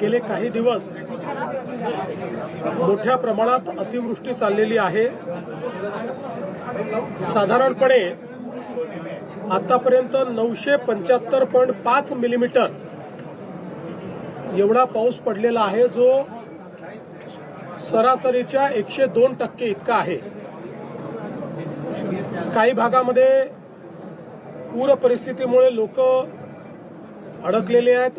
गेले काही दिवस मोठ्या प्रमाणात अतिवृष्टी चाललेली आहे. साधारणपणे आतापर्यंत नऊशे पंच्याहत्तर पॉईंट पाच मिलीमीटर एवढा पाऊस पडलेला आहे जो सरासरीच्या एकशे दोन टक्के इतका आहे. काही भागामध्ये पूर परिस्थितीमुळे लोक अडकलेले आहेत.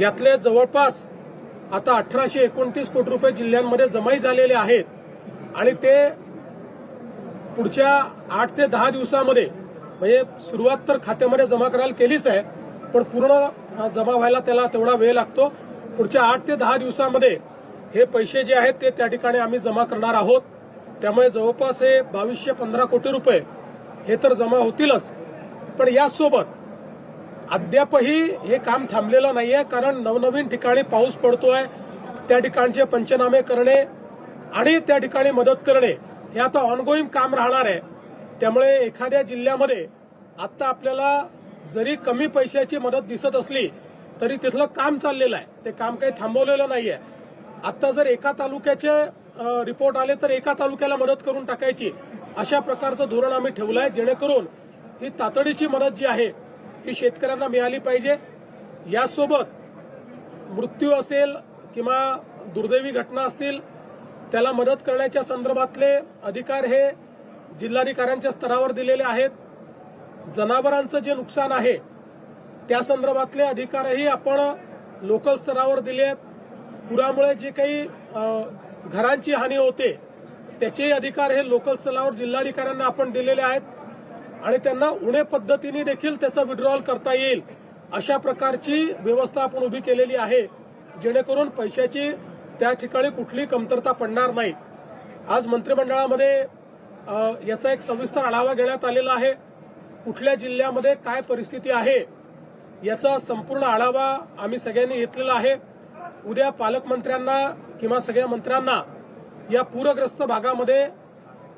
यातले जवळपास आता अठराशे एकोणतीस कोटी रुपये जिल्ह्यांमध्ये जमाई झालेले आहेत. आणि ते पुढच्या आठ ते दहा दिवसामध्ये म्हणजे सुरुवात तर खात्यामध्ये जमा करायला केलीच आहे पण पूर्ण जमा व्हायला त्याला तेवढा वेळ लागतो. पुढच्या आठ ते दहा दिवसामध्ये हे पैसे जे आहेत ते त्या ठिकाणी आम्ही जमा करणार आहोत. त्यामुळे जवळपास हे बावीसशे पंधरा कोटी रुपये हे तर जमा होतीलच. पण याचसोबत अद्यापही हे काम थांबलेलं नाहीये कारण नवनवीन ठिकाणी पाऊस पडतोय त्या ठिकाणचे पंचनामे करणे आणि त्या ठिकाणी मदत करणे हे आता ऑनगोईंग काम राहणार आहे. त्यामुळे एखाद्या जिल्ह्यामध्ये आता आपल्याला जरी कमी पैशाची मदत दिसत असली तरी तिथलं काम चाललेलं आहे. ते काम काही थांबवलेलं नाहीये. आता जर एका तालुक्याचे रिपोर्ट आले तर एका तालुक्याला मदत करून टाकायची अशा प्रकारचं धोरण आम्ही ठेवलं आहे जेणेकरून ही तातडीची मदत जी आहे ही शेतकऱ्यांना मिळाली पाहिजे. यासोबत मृत्यू असेल किंवा दुर्दैवी घटना असतील त्याला मदत करण्याच्या संदर्भातले अधिकार हे जिल्हाधिकाऱ्यांच्या स्तरावर दिलेले आहेत. जनावरांचं जे नुकसान आहे त्या संदर्भातले अधिकारही आपण लोकल स्तरावर दिले आहेत. पुरामुळे जे काही घरांची हानी होते त्याचेही अधिकार हे लोकल स्तरावर जिल्हाधिकाऱ्यांना आपण दिलेले आहेत. आणि त्यांना उणे पद्धतीने देखील त्याचा विड्रॉल करता येईल अशा प्रकारची व्यवस्था आपण उभी केलेली आहे जेणेकरून पैशाची त्या ठिकाणी कुठली कमतरता पडणार नाही. आज मंत्रिमंडळामध्ये याचा एक सविस्तर आढावा घेण्यात आलेला आहे. कुठल्या जिल्ह्यामध्ये काय परिस्थिती आहे याचा संपूर्ण आढावा आम्ही सगळ्यांनी घेतलेला आहे. उद्या पालकमंत्र्यांना किंवा सगळ्या मंत्र्यांना या पूरग्रस्त भागामध्ये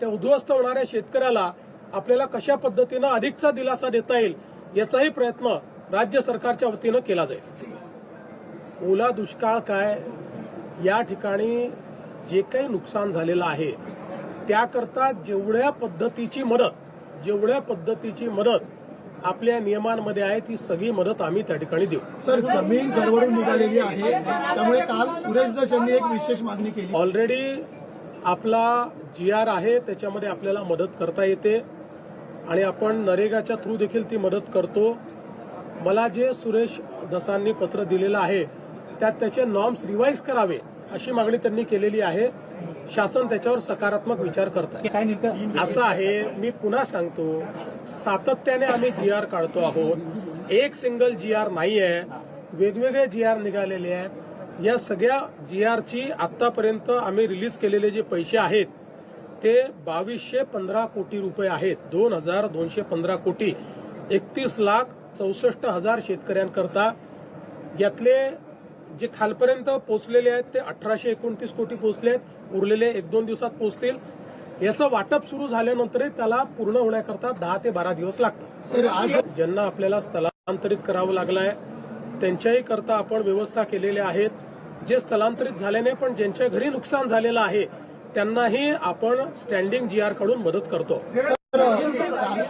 त्या उद्ध्वस्त होणाऱ्या शेतकऱ्याला आपल्याला कशा पद्धतीनं अधिकचा दिलासा देता येईल याचाही प्रयत्न राज्य सरकारच्या वतीनं केला जाईल. ओला दुष्काळ काय या ठिकाणी जे काही नुकसान झालेलं आहे त्याकरता जेवढ्या पद्धतीची मदत जेवढ्या पद्धतीची मदत आपल्या नियमांमध्ये आहे ती सगळी मदत आम्ही त्या ठिकाणी देऊ. सर जमीन गडबडून निघालेली आहे त्यामुळे काल सुरेश दस यांनी एक विशेष मागणी केली. ऑलरेडी आपला जी आर आहे त्याच्यामध्ये आपल्याला मदत करता येते. आणि आपण नरेगाच्या थ्रू देखील ती मदत करतो. मला जे सुरेश दसांनी पत्र दिलेलं आहे त्यात त्याचे नॉर्म्स रिवाईज करावे अशी मागणी त्यांनी केलेली आहे. शासन त्याच्यावर सकारात्मक विचार करत आहे काय नेमकं? असं आहे मी पुन्हा सांगतो सातत्याने आम्ही जी आर काढतो आहोत. एक सिंगल जी आर नाही आहे वेगवेगळे जी आर निघालेले आहेत. या सगळ्या जी आरची आतापर्यंत आम्ही रिलीज केलेले जे पैसे आहेत ते बावीसशे पंधरा कोटी रुपये आहेत. दोन हजार दोनशे पंधरा कोटी. एकतीस लाख चौसष्ट हजार शेतकऱ्यांकरता. यातले जे खालपर्यंत पोहोचलेले आहेत ते अठराशे एकोणतीस कोटी पोहोचले आहेत. उरलेले एक दोन दिवसात पोहोचतील. याचं वाटप सुरू झाल्यानंतरही त्याला पूर्ण होण्याकरता दहा ते बारा दिवस लागतात. सर आज ज्यांना आपल्याला स्थलांतरित करावं लागलंय त्यांच्याही करता आपण व्यवस्था केलेल्या आहेत. जे स्थलांतरित झाले नाही पण ज्यांच्या घरी नुकसान झालेलं आहे त्यांनाही आपण स्टँडिंग जी आरकडून मदत करतो.